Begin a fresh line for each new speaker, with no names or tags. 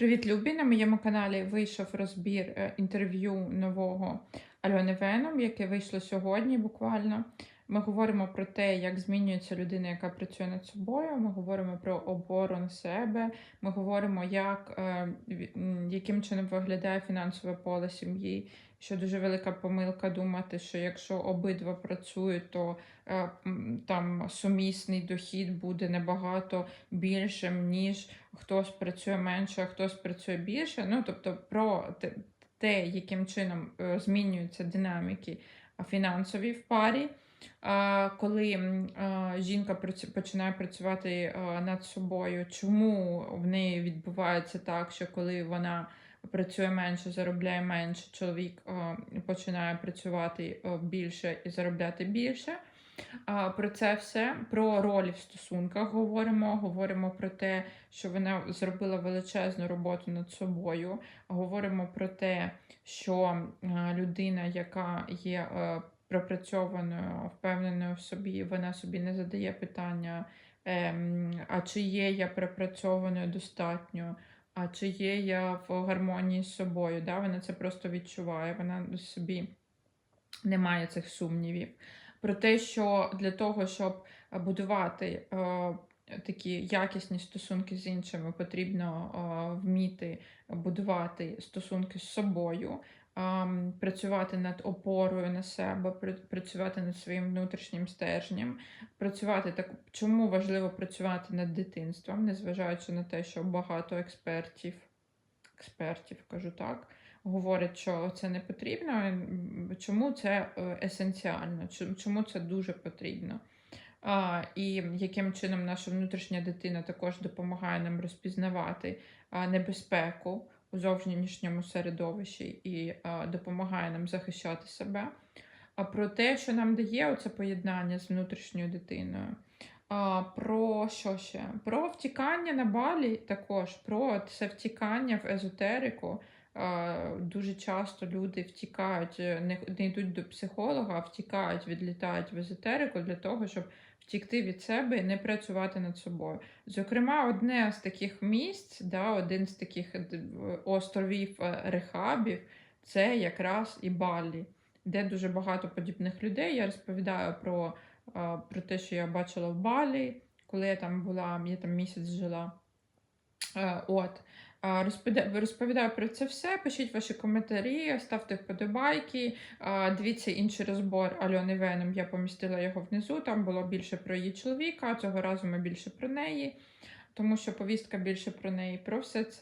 Привіт, Любі! На моєму каналі вийшов розбір е, інтерв'ю нового Альони Веном, яке вийшло сьогодні буквально. Ми говоримо про те, як змінюється людина, яка працює над собою. Ми говоримо про опору на себе. Ми говоримо, як, е, яким чином виглядає фінансове поле сім'ї. Що дуже велика помилка думати, що якщо обидва працюють, то е, там сумісний дохід буде набагато більшим, ніж хтось працює менше, а хтось працює більше. Ну, тобто, про те, те яким чином е, змінюються динаміки фінансові в парі. Коли жінка починає працювати над собою, чому в неї відбувається так, що коли вона працює менше, заробляє менше, чоловік починає працювати більше і заробляти більше. Про це все, про ролі в стосунках говоримо. Говоримо про те, що вона зробила величезну роботу над собою. Говоримо про те, що е, людина, яка є е, пропрацьованою, впевненою в собі, вона собі не задає питання, ем, а чи є я пропрацьованою достатньо. А чи є я в гармонії з собою? Да? Вона це просто відчуває, вона собі не має цих сумнівів. Про те, що для того, щоб будувати е, такі якісні стосунки з іншими, потрібно е, вміти будувати стосунки з собою, працювати над опорою на себе, пр- працювати над своїм внутрішнім стержнем, працювати так. Чому важливо працювати над дитинством, незважаючи на те, що багато експертів, експертів кажу так, говорять, що це не потрібно. Чому це е, есенціально? Чому- це дуже потрібно? А, і яким чином наша внутрішня дитина також допомагає нам розпізнавати небезпеку у зовнішньому середовищі і допомагає нам захищати себе. А про те, що нам дає оце поєднання з внутрішньою дитиною. А, про що ще? Про втікання на балі також, про це втікання в езотерику. А, Дуже часто люди втікають, е, не, не йдуть до психолога, а втікають, відлітають в езотерику для того, щоб втікти від себе і не працювати над собою. Зокрема, одне з таких місць, да, один з таких е, островів е, рехабів, це якраз і Балі, де дуже багато подібних людей. Я розповідаю про, е, про те, що я бачила в Балі, коли я там була, я там місяць жила. Е, От. Розповідаю про це все. Пишіть ваші коментарі, ставте вподобайки. Дивіться інший розбор Альони Веном. Я помістила його внизу. Там було більше про її чоловіка, цього разу ми більше про неї, тому що повістка більше про неї, про все це.